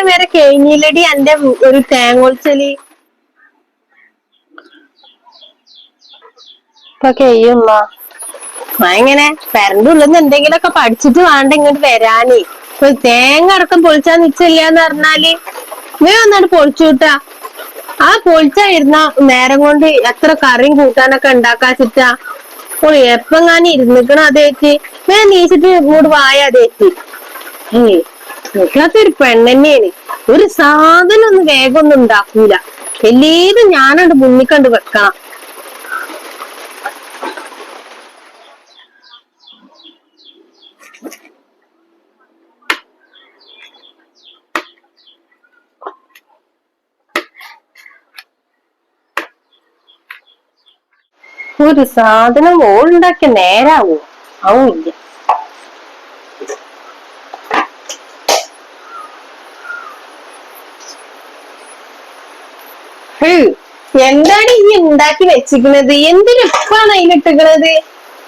ഈ വേറെ കഴിഞ്ഞില്ലടി എന്റെ ഒരു തേങ്ങൊളിച്ചൽ ഇപ്പൊ കഴിയുമ്മ എങ്ങനെ ഉള്ളിൽ എന്തെങ്കിലുമൊക്കെ പഠിച്ചിട്ട് വേണ്ട ഇങ്ങോട്ട് വരാനേ. ഇപ്പൊ തേങ്ങ അടക്കം പൊളിച്ചാ നിച്ചില്ലാന്ന് പറഞ്ഞാൽ നീ ഒന്നാണ് പൊളിച്ചു കിട്ടാ. ആ പൊളിച്ചായിരുന്ന നേരം കൊണ്ട് എത്ര കറിയും കൂട്ടാനൊക്കെ ഉണ്ടാക്കാച്ചിട്ടാ. ഓ എപ്പങ്ങാനും ഇരുന്നിക്കണം അതേറ്റ്. ഞാൻ നീച്ചിട്ട് ഇങ്ങോട്ട് വായ അതേറ്റ്. ഏയ് നിൽക്കാത്തൊരു പെണ്ണെന്നെയാണ്. ഒരു സാധനം ഒന്നും വേഗം ഒന്നും ഉണ്ടാക്കൂല. എല്ലേതും ഞാനണ്ട് മുന്നിക്കണ്ട് വെക്കണം. ഒരു സാധനം ഓളുണ്ടാക്കിയ നേരാവോ? ആവൂല്ല ഹും, എന്താണ് ഈ ഉണ്ടാക്കി വെച്ചിരിക്കുന്നത്? എന്തിനു ഉപ്പാണ് അതിലിട്ടിക്കണത്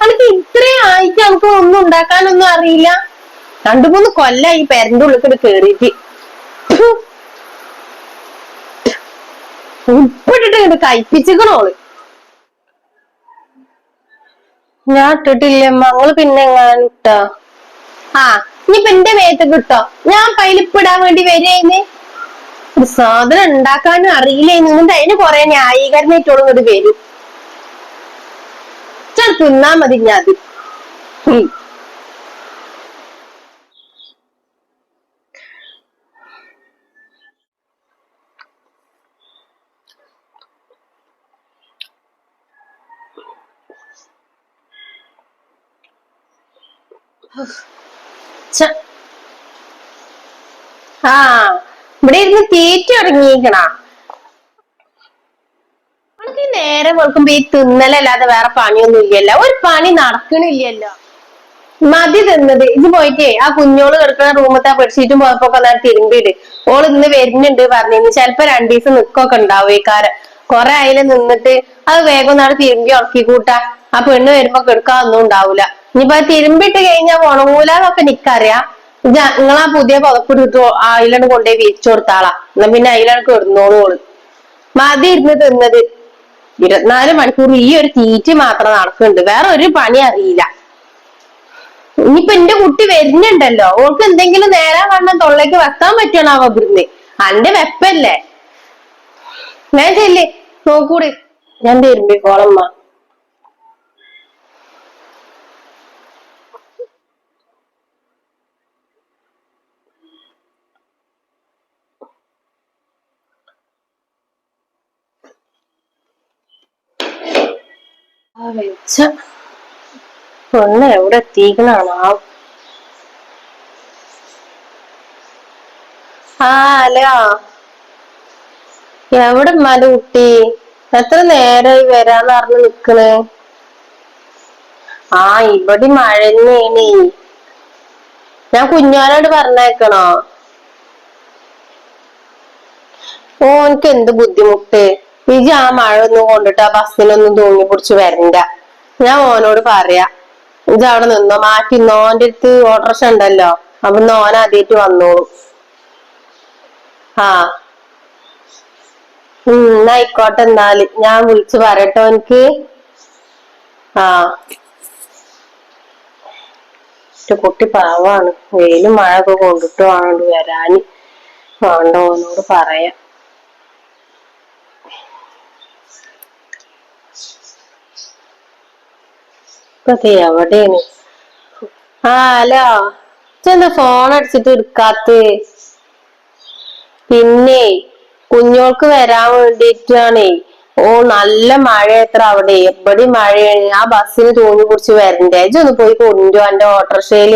അനക്ക് ഇത്രയും ആയിട്ട് നമുക്ക് ഒന്നും ഉണ്ടാക്കാനൊന്നും അറിയില്ല. രണ്ടു മൂന്ന് കൊല്ലായി ഈ പെരന്റെ ഉള്ളിൽ കൂടെ കേറിയിട്ട്. ഉപ്പിട്ടിട്ട് ഇങ്ങോട്ട് കഴിപ്പിച്ചിക്കണോൾ ഞാൻ ഇട്ടിട്ടില്ല മങ്ങൾ പിന്നെ എങ്ങാനും ഇട്ടാ? ആ ഇനിയിപ്പൊ എന്റെ മേത്ത് കിട്ടോ ഞാൻ പൈലിപ്പിടാൻ വേണ്ടി വരേന്ന് ഒരു സാധനം ഉണ്ടാക്കാനും അറിയില്ലേ? എന്നിട്ട് അതിന് കൊറേ ന്യായീകരണമായിട്ടുള്ള ഒരു പേര് തിന്നാ മതി ഞാൻ. ആ ഇവിടെ ഇരുന്ന് തീറ്റ തുടങ്ങിയിരിക്കണ നമുക്ക് നേരെ വെളുക്കുമ്പോ ഈ തിന്നലല്ലാതെ വേറെ പണിയൊന്നും ഇല്ലല്ലോ. ഒരു പണി നടക്കണില്ലല്ലോ. മതി തിന്നത്. ഇത് പോയിട്ടേ ആ കുഞ്ഞോൾ കിടക്കുന്ന റൂമത്തെ ബെഡ്ഷീറ്റും പോയപ്പോ തിരുമ്പിട്. ഓൾ ഇന്ന് വരുന്നുണ്ട് പറഞ്ഞു ചെലപ്പോ രണ്ടു ദിവസം നിക്കൊക്കെ ഉണ്ടാവും കാര കൊറേ അതിൽ നിന്നിട്ട്. അത് വേഗം നാളെ തിരുമ്പി ഉറക്കി കൂട്ടാ ആ പെണ്ണ് വരുമ്പോ കിടക്കാനൊന്നും ഉണ്ടാവൂല. ഇനിയിപ്പോ തിരുമ്പിട്ട് കഴിഞ്ഞാൽ ഉണങ്ങൂലെന്നൊക്കെ നിക്കറിയാം ആ പുതിയ പുതപ്പിട്ട് അതിലാണ് കൊണ്ടുപോയി വിരിച്ചു കൊടുത്താളാ. എന്നാ പിന്നെ അതിലാണ് കിടന്നോളൂ ഓൾ. മതി ഇരുന്ന് തിന്നത്. ഇരുപത്തിനാല് മണിക്കൂർ ഈ ഒരു തീറ്റ മാത്രം നടക്കുന്നുണ്ട്. വേറെ ഒരു പണി അറിയില്ല. ഇനിയിപ്പൊ എന്റെ കുട്ടി വരുന്നുണ്ടല്ലോ. ഓൾക്ക് എന്തെങ്കിലും നേരെ വണ്ണം തൊള്ളേക്ക് വെക്കാൻ പറ്റണാവോ ഇവിടുന്ന്? അന്റെ വെപ്പല്ലേ? ഞാൻ ചെല്ലേ നോക്കൂടെ. ഞാൻ തിരുമ്പിക്കോളമ്മ വെച്ച എവിടെ എത്തിക്കണാണ് ആ അലോ എവിടെ ഉമ്മാന്റെ കുട്ടി? എത്ര നേരായി വരാന്ന് പറഞ്ഞു നിക്കണ്? ആ ഇവിടെ മഴ തന്നെയാണ്. ഞാൻ കുഞ്ഞോനോട് പറഞ്ഞേക്കണോ? ഓ എനിക്ക് എന്ത് ബുദ്ധിമുട്ട്? ഇജ് ആ മഴ ഒന്നും കൊണ്ടിട്ട് ആ ബസ്സിനൊന്നും തൂങ്ങി പിടിച്ച് വരണ്ട. ഞാൻ ഓനോട് പറയാ ഇജ് അവിടെ നിന്നോ മാറ്റി നോന്റെ അടുത്ത് ഓട്ടർഷ ഉണ്ടല്ലോ അപ്പൊ നോൻ ആദ്യമായിട്ട് വന്നോളൂ. ആ. എന്നാ ആയിക്കോട്ടെ എന്നാൽ ഞാൻ വിളിച്ചു പറയട്ടോ എനിക്ക്. ആ. കുട്ടി പാവാണ് വെയിലും മഴ ഒക്കെ കൊണ്ടിട്ട് വേണം വരാന്. വേണ്ട ഓനോട് പറയാം. ഇപ്പൊ എവിടെയാണ് ആ ഹലോ ചെന്ന് ഫോൺ അടിച്ചിട്ട് എടുക്കാത്ത പിന്നെ കുഞ്ഞോൾക്ക് വരാൻ വേണ്ടിട്ടാണേ ഓ നല്ല മഴ എത്ര അവിടെ. എവിടെ മഴയാണ്? ആ ബസ്സിന് തൂങ്ങി കുറിച്ച് വരണ്ടേ? ഒന്ന് പോയി കൊണ്ടു എന്റെ ഓട്ടോറിക്ഷയിൽ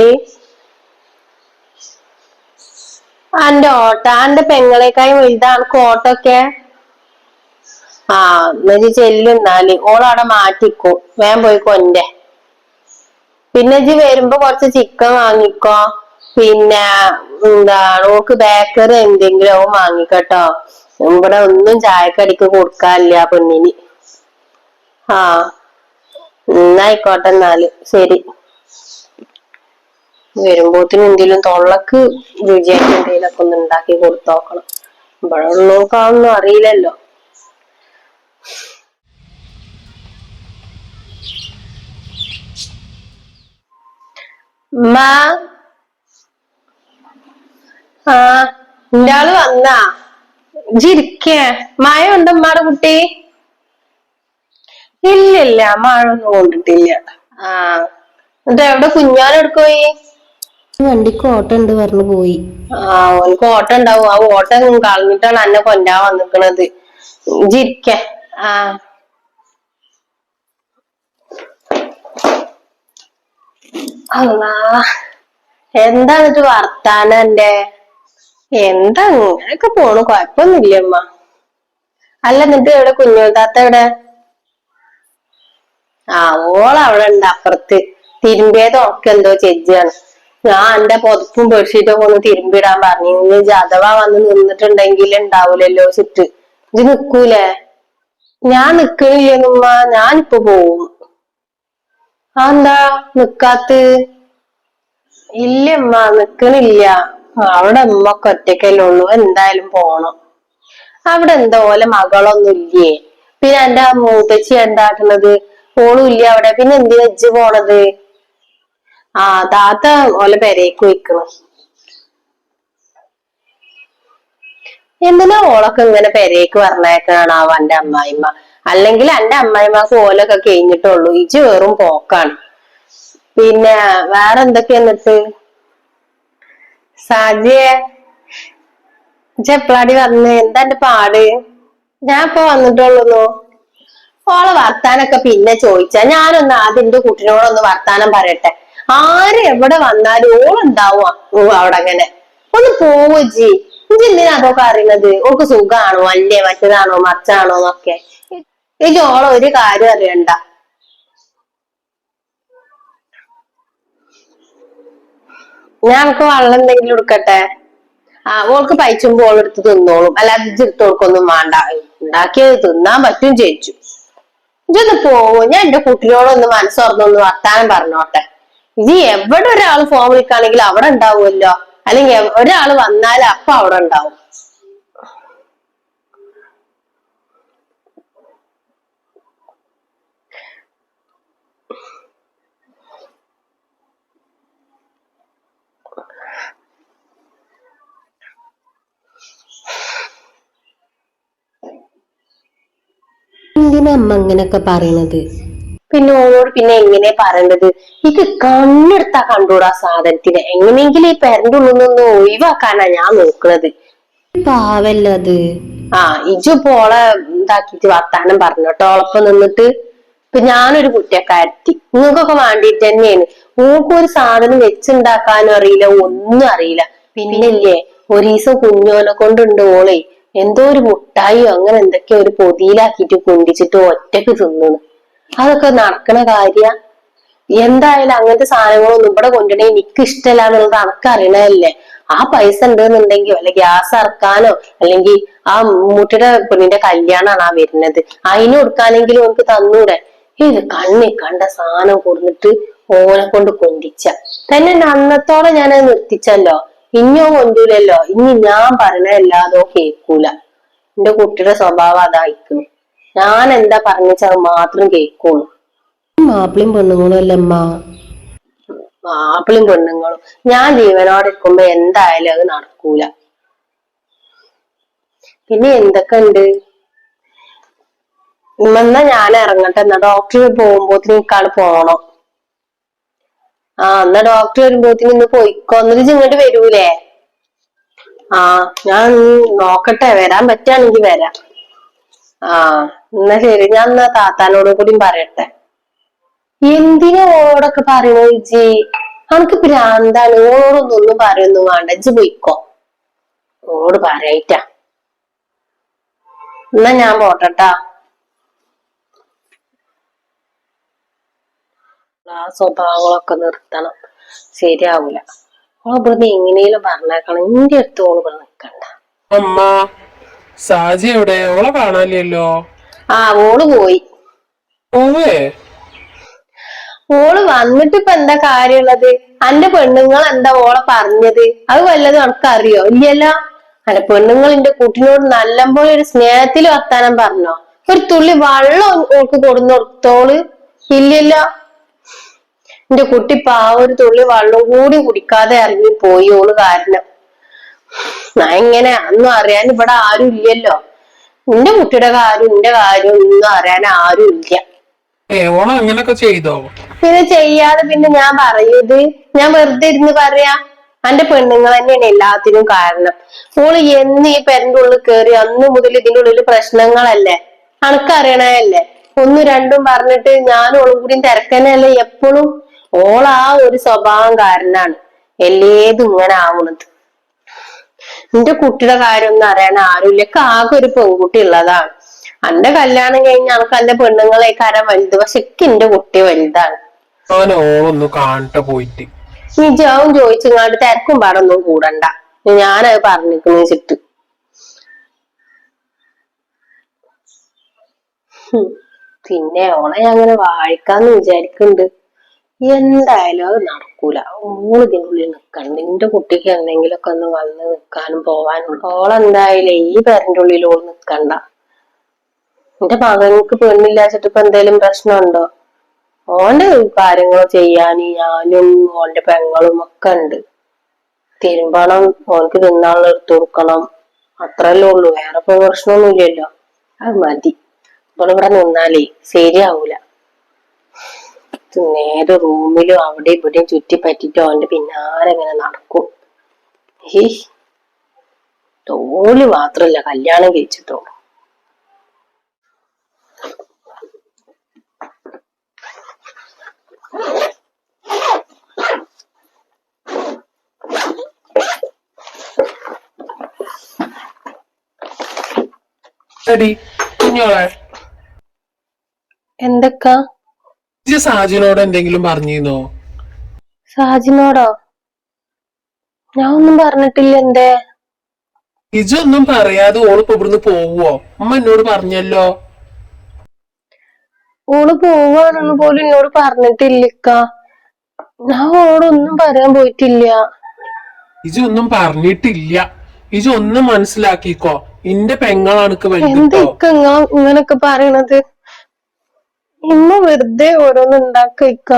എന്റെ ഓട്ടോ എന്റെ പെങ്ങളെക്കായി വലുതാണ് ഓട്ടോ ഒക്കെ ആ എന്നാ ചെല്ലുന്നാൽ ഓളവിടെ മാറ്റിക്കോ. വേഗം പോയി കൊണ്ടേ. പിന്നെ ഇജ്ജ് വരുമ്പോ കുറച്ച് ചിക്കൻ വാങ്ങിക്കോ. പിന്നെ എന്താണ് ഓക്ക് ബേക്കറി എന്തെങ്കിലും ഓ വാങ്ങിക്കട്ടോ. ഇവിടെ ഒന്നും ചായക്കടിക്ക് കൊടുക്കാനില്ല പെണ്ണിന്. ആ എന്നായിക്കോട്ടെ എന്നാൽ. ശരി. വരുമ്പോത്തിന് എന്തെങ്കിലും തൊള്ളക്ക് രുചിയായിട്ട് എന്തെങ്കിലുമൊക്കെ ഒന്ന് ഉണ്ടാക്കി കൊടുത്തോക്കണം. ഇവിടെ ഉള്ളവർക്കാണെന്നും അറിയില്ലല്ലോ. ഉമ്മ. ആ എന്റെ ആൾ വന്നാ. ജിരിക്ക മഴ ഉണ്ടോ ഉമ്മാടെ കുട്ടി? ഇല്ലില്ല മഴ ഒന്നും കൊണ്ടിട്ടില്ല. ആ എന്നിട്ട് എവിടെ കുഞ്ഞാനെടുക്ക് പോയി? വണ്ടിക്ക് ഓട്ടം ഉണ്ട് പറഞ്ഞു പോയി. ആ ഓനക്ക് ഓട്ടം ഉണ്ടാവും. ആ ഓട്ടം കളഞ്ഞിട്ടാണ് അന്നെ കൊണ്ടാ വന്നിക്കണത്. ജിരിക്ക ആ. അല്ലാ എന്താണ് ഇത് വർത്താനം എന്റെ എന്താ ഇങ്ങനെയൊക്കെ പോണു കൊഴപ്പൊന്നുമില്ല അമ്മ അല്ല നിന്റെ എവിടെ? കുഞ്ഞുതാത്ത എവിടെ? ആ ഓൾ അവിടെ ഉണ്ട് അപ്പുറത്ത്. തിരുമ്പിയത് ഒക്കെ എന്തോ ചെജ്ജാണ് ഞാൻ എന്റെ പുതപ്പും ബെഡ്ഷീറ്റും ഒന്ന് തിരുമ്പിടാൻ പറഞ്ഞു. ഇനി അഥവാ വന്ന് നിന്നിട്ടുണ്ടെങ്കിൽ ഉണ്ടാവൂലല്ലോ ചുറ്റ് ഇത് നിക്കൂലേ? ഞാൻ നിക്കണില്ലെന്നുമ്മ. ഞാനിപ്പോ പോവും. എന്താ നിക്കാത്ത്? ഇല്ലമ്മ നിക്കണില്ല. അവിടെ ഉമ്മ ഒക്കെ ഒറ്റക്കല്ലേ ഉള്ളൂ. എന്തായാലും പോണം. അവിടെ എന്താ ഓലെ മകളൊന്നും ഇല്ലേ? പിന്നെ എന്റെ മൂത്തച്ചി എന്താക്കുന്നത്? ഓളും ഇല്ല അവിടെ? പിന്നെ എന്തിനാ ഇജ്ജ് പോണത്? ആ താത്ത ഓലെ പെരേക്ക് വയ്ക്കണം എന്തിനാ ഓളൊക്കെ ഇങ്ങനെ പെരേക്ക് പറഞ്ഞേക്കാണാവോ എന്റെ അമ്മായിമ്മ? അല്ലെങ്കിൽ എന്റെ അമ്മായിമ്മക്ക് ഓലൊക്കെ കഴിഞ്ഞിട്ടുള്ളൂ. ഇജ് വെറും പോക്കാണ്. പിന്നെ വേറെ എന്തൊക്കെയാ എന്നിട്ട്? സാജിയെ ചെപ്പളാടി വന്ന്? എന്താ എന്റെ പാട്? ഞാൻ ഇപ്പൊ വന്നിട്ടുള്ളൂ ഓളെ വർത്താനൊക്കെ പിന്നെ ചോദിച്ചാ. ഞാനൊന്ന് എന്റെ കുട്ടിനോടൊന്ന് വർത്താനം പറയട്ടെ. ആര് എവിടെ വന്നാലും ഓളുണ്ടാവും അവിടെ അങ്ങനെ. ഒന്ന് പോവോ ജി ഇജ്ജ് എന്തിനാ അതൊക്കെ അറിയുന്നത് ഓൾക്ക് സുഖാണോ? അല്ലേ? മറ്റേതാണോ? മറിച്ചാണോ എന്നൊക്കെ. ഇജ്ജ് ഓളെ ഒരു കാര്യം അറിയണ്ട. ഞാൻ എനിക്ക് വെള്ളം എന്തെങ്കിലും എടുക്കട്ടെ? ആ ഓൾക്ക് പൈച്ചുമ്പോ ഓളെടുത്ത് തിന്നോളും. അല്ലാതെ ചെറുത്ത് ഓൾക്കൊന്നും വേണ്ട. ഉണ്ടാക്കിയത് തിന്നാൻ പറ്റും ചേച്ചു. ഇതൊന്ന് പോവോ? ഞാൻ എന്റെ കുട്ടിയോടൊന്ന് മനസ്സോർന്നൊന്ന് വർത്താനം പറഞ്ഞോട്ടെ. ഇത് എവിടെ ഒരാൾ ഫോൺ വിളിക്കുകയാണെങ്കിൽ അവിടെ ഉണ്ടാവുമല്ലോ. അല്ലെങ്കിൽ ഒരാൾ വന്നാൽ അപ്പൊ അവിടെ ഉണ്ടാവും. എന്തിനാ അമ്മ അങ്ങനൊക്കെ പറയണത്? പിന്നെ ഓളോട് പിന്നെ എങ്ങനെ പറയേണ്ടത്? ഇത് കണ്ണെടുത്താ കണ്ടൂടാ സാധനത്തിന്. എങ്ങനെയെങ്കിലും ഈ പെരന്റെ ഉള്ളിൽ നിന്ന് ഒഴിവാക്കാനാ ഞാൻ നോക്കുന്നത് പാവല്ല അത്? ആ ഇജു പോളെ ഇതാക്കിട്ട് വർത്താനം പറഞ്ഞോട്ടോ ഓളൊപ്പം നിന്നിട്ട് ഇപ്പൊ ഞാനൊരു കുറ്റക്കാരത്തി. നിങ്ങൾക്കൊക്കെ വേണ്ടിട്ട് തന്നെയാണ്. നിങ്ങൾക്ക് ഒരു സാധനം വെച്ചുണ്ടാക്കാനും അറിയില്ല ഒന്നും അറിയില്ല. പിന്നെ ഇല്ലേ ഒരു ദിവസം കുഞ്ഞോനെ കൊണ്ടുണ്ട് ഓളെ. എന്തോ ഒരു മുട്ടായിയോ അങ്ങനെ എന്തൊക്കെയോ ഒരു പൊതിയിലാക്കിയിട്ട് കുണ്ടിച്ചിട്ട് ഒറ്റയ്ക്ക് തിന്നു അതൊക്കെ നടക്കണ കാര്യ. എന്തായാലും അങ്ങനത്തെ സാധനങ്ങളൊന്നും ഇവിടെ കൊണ്ടുവരണേ എനിക്ക് ഇഷ്ടമല്ല എന്നുള്ളത് അനക്ക് അറിയണതല്ലേ? ആ പൈസ ഉണ്ടെന്നുണ്ടെങ്കിൽ വല്ല ഗ്യാസ് ഇറക്കാനോ അല്ലെങ്കിൽ ആ മുട്ടിയുടെ പെണ്ണിന്റെ കല്യാണമാണ് ആ വരുന്നത്. അതിന് കൊടുക്കാനെങ്കിലും നമുക്ക് തന്നൂടെ. ഇത് കണ്ണി കണ്ട സാധനം കൊടുത്തിട്ട് ഓനെ കൊണ്ട് കൊണ്ടിച്ച. തന്നെ അന്നത്തോടെ ഞാൻ നിർത്തിച്ചല്ലോ. ഇനിയോ കൊണ്ടൂലല്ലോ. ഇനി ഞാൻ പറയണല്ലാതോ കേൾക്കൂല എന്റെ കുട്ടിയുടെ സ്വഭാവം അതായിരിക്കും. ഞാൻ എന്താ പറഞ്ഞാൽ അത് മാത്രം കേൾക്കുള്ളൂ മാപ്പിളും പെണ്ണുങ്ങളും അല്ല അമ്മ? മാപ്പിളും പെണ്ണുങ്ങളും. ഞാൻ ജീവനോടെ ഇരിക്കുമ്പോ എന്തായാലും അത് നടക്കൂല. പിന്നെ എന്തൊക്കെ ഉണ്ട്? എന്നാ ഞാൻ ഇറങ്ങട്ടെ. എന്നാ ഡോക്ടർ പോകുമ്പോത്തിന് എനിക്കാണ് പോണം. ആ എന്നാ ഡോക്ടർ വരുമ്പോത്തിന് ഇന്ന് പോയിക്കോ എന്നിട്ട് ഇങ്ങോട്ട് വരൂലേ? ആ ഞാൻ നോക്കട്ടെ. വരാൻ പറ്റുകയാണെങ്കിൽ വരാം. ആ എന്നാ ശരി. ഞാൻ എന്നാ താത്താനോട് കൂടി പറയട്ടെ. എന്തിനാ ഓടൊക്കെ പറയണോ ഇജി അനക്ക് ഭ്രാന്താണ്. ഓടൊന്നൊന്നും പറയൊന്നും വേണ്ട. ഇജ് പോയിക്കോ. ഓട് പറയറ്റാ എന്നാ ഞാൻ പോട്ടട്ടാ. ആ സ്വഭാവങ്ങളൊക്കെ നിർത്തണം. ശരിയാവൂല. ഓൾ ഇവിടുന്ന് എങ്ങനെയും പറഞ്ഞേക്കണം. എന്റെ അടുത്ത് ഓൾ ഇവിടെ നിക്കണ്ട. അമ്മ സാജി എവിടെ? ഓളെ കാണാനില്ലല്ലോ? ആ ഓൾ പോയി. പോവേ? ഓൾ വന്നിട്ട് ഇപ്പൊ എന്താ കാര്യമുള്ളത്? അന്റെ പെണ്ണുങ്ങൾ എന്താ ഓളെ പറഞ്ഞത്? അത് വല്ലതും അനക്കറിയോ? ഇല്ലല്ലോ. അന്റെ പെണ്ണുങ്ങൾ എന്റെ കുട്ടിനോട് നല്ലപോലെ ഒരു സ്നേഹത്തിൽ വർത്താനം പറഞ്ഞോ? ഒരു തുള്ളി വെള്ളം ഓൾക്ക് കൊടുന്നു കൊടുത്തോൾ ഇല്ലല്ലോ. എന്റെ കുട്ടി ആ ഒരു തുള്ളി വെള്ളം കൂടി കുടിക്കാതെ ഇറങ്ങി പോയി ഓൾ കാരണം. ഞാൻ ഇങ്ങനെ ഒന്നും അറിയാൻ ഇവിടെ ആരും ഇല്ലല്ലോ. നിന്റെ കുട്ടിയുടെ കാര്യം നിന്റെ കാര്യം ഒന്നും അറിയാൻ ആരും ഇല്ല. അങ്ങനൊക്കെ ചെയ്തോ? പിന്നെ ചെയ്യാതെ പിന്നെ ഞാൻ പറയത് ഞാൻ വെറുതെ ഇരുന്ന് പറയാ എന്റെ പെണ്ണുങ്ങൾ തന്നെയാണ് എല്ലാത്തിനും കാരണം. ഓൾ എന്ന് ഈ പെരന്റെ ഉള്ളിൽ കയറി അന്ന് മുതൽ ഇതിന്റെ ഉള്ളിൽ പ്രശ്നങ്ങളല്ലേ? അണക്കറിയണല്ലേ ഒന്നും രണ്ടും പറഞ്ഞിട്ട് ഞാനും ഓളും കൂടി തിരക്കനല്ലേ എപ്പോഴും? ഓളാ ഒരു സ്വഭാവം കാരനാണ്. എല്ലേതും ഇങ്ങനെ ആവണത്. നിന്റെ കുട്ടിയുടെ കാര്യം ഒന്നും അറിയാൻ ആരുമില്ല. ആകെ ഒരു പെൺകുട്ടി ഉള്ളതാണ്. അന്റെ കല്യാണം കഴിഞ്ഞ അനക്ക് എന്റെ പെണ്ണുങ്ങളെ കാരം വലുത്. പക്ഷെ എനിക്ക് എന്റെ കുട്ടി വലുതാണ്. നിജാവും ഓളൊന്ന് കാണട്ടെ പോയിട്ട്. നീ ജാവും ചോദിച്ചിങ്ങാണ്ട് തിരക്കും പാടൊന്നും കൂടണ്ട. ഞാനത് പറഞ്ഞിരിക്കുന്നു ചിട്ട്. പിന്നെ ഓളെ ഞാൻ അങ്ങനെ വായിക്കാന്ന് വിചാരിക്കുന്നുണ്ട് എന്തായാലും അത് നടക്കൂല. ഓൾ ഇതിനുള്ളിൽ നിൽക്കണം നിന്റെ കുട്ടിക്ക് എന്തെങ്കിലുമൊക്കെ ഒന്ന് വന്ന് നിൽക്കാനും പോവാനും. ഓളെന്തായാലും ഈ പേരന്റെ ഉള്ളിൽ ഓൾ നിക്കണ്ട. എന്റെ മകൻക്ക് പെണ്ണില്ലാച്ചിട്ട് ഇപ്പൊ എന്തേലും പ്രശ്നമുണ്ടോ ഓന്റെ കാര്യങ്ങൾ ചെയ്യാൻ ഞാനും ഓന്റെ പെങ്ങളും ഒക്കെ ഉണ്ട് തിരുമ്പണം ഓനക്ക് തിന്നാനുള്ള എടുത്തു കൊടുക്കണം. അത്രല്ലേ ഉള്ളൂ. വേറെ ഇപ്പൊ പ്രശ്നമൊന്നുമില്ലല്ലോ അത് മതി. ഇവിടെ നിന്നാലേ ശരിയാവൂല. നേരെ റൂമിലും അവിടെ ഇവിടെയും ചുറ്റി പറ്റിട്ട് ഓന്റെ പിന്നാലെ ഇങ്ങനെ നടക്കും. ഹീ. തോൽ മാത്രല്ല കല്യാണം കഴിച്ചിട്ടുള്ളൂ. എടി കുഞ്ഞോളെ എന്തൊക്കാ? ഇജ്ജ് സാജിനോട് എന്തെങ്കിലും പറഞ്ഞിരുന്നോ? സാജിനോടോ? ഞാൻ ഒന്നും പറഞ്ഞിട്ടില്ല എന്തേ? ഇജൊന്നും പറയാതെ ഓളിപ്പോ ഇവിടുന്ന് പോവോ? അമ്മ എന്നോട് പറഞ്ഞല്ലോ. ഓൾ പോവാണെന്ന് പോലും എന്നോട് പറഞ്ഞിട്ടില്ല ഞാൻ ഓളൊന്നും പറയാൻ പോയിട്ടില്ല. ഇജൊന്നും പറഞ്ഞിട്ടില്ല. ഇജൊന്നും മനസ്സിലാക്കിക്കോ. ഇന്റെ പെങ്ങളാണ് എന്തൊക്കെ ഇങ്ങനൊക്കെ പറയണത്? ഇമ്മ വെറുതെ ഓരോന്ന് ഉണ്ടാക്കിക്ക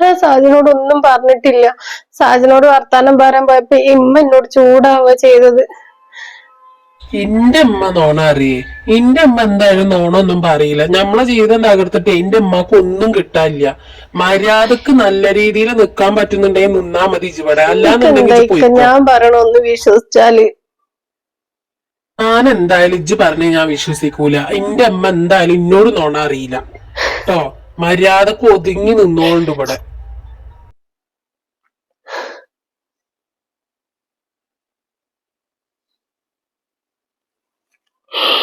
ഞാൻ സാജനോട് ഒന്നും പറഞ്ഞിട്ടില്ല. സാജനോട് വർത്താനം പറയാൻ പോയപ്പോ ഇമ്മ എന്നോട് ചൂടാവുക ചെയ്തത്. എന്റെ അമ്മ നോണ അറിയേ. എന്റെ അമ്മ എന്തായാലും നോണൊന്നും പറയില്ല. നമ്മളെ ജീവിതം തകർത്തിട്ട് എന്റെ അമ്മയ്ക്ക് ഒന്നും കിട്ടാനില്ല. മര്യാദയ്ക്ക് നല്ല രീതിയിൽ നിക്കാൻ പറ്റുന്നുണ്ടെങ്കിൽ നിന്നാ മതി ഇവിടെ. അല്ലാന്നുണ്ടെങ്കിൽ. ഞാൻ പറയണ ഒന്ന് വിശ്വസിച്ചാൽ ഞാൻ എന്തായാലും ഇജ്ജ് പറഞ്ഞ ഞാൻ വിശ്വസിക്കൂല. എന്റെ അമ്മ എന്തായാലും ഇന്നോട് നോണ അറിയില്ല. കേട്ടോ മര്യാദയ്ക്ക് ഒതുങ്ങി നിന്നോണ്ട് ഇവിടെ.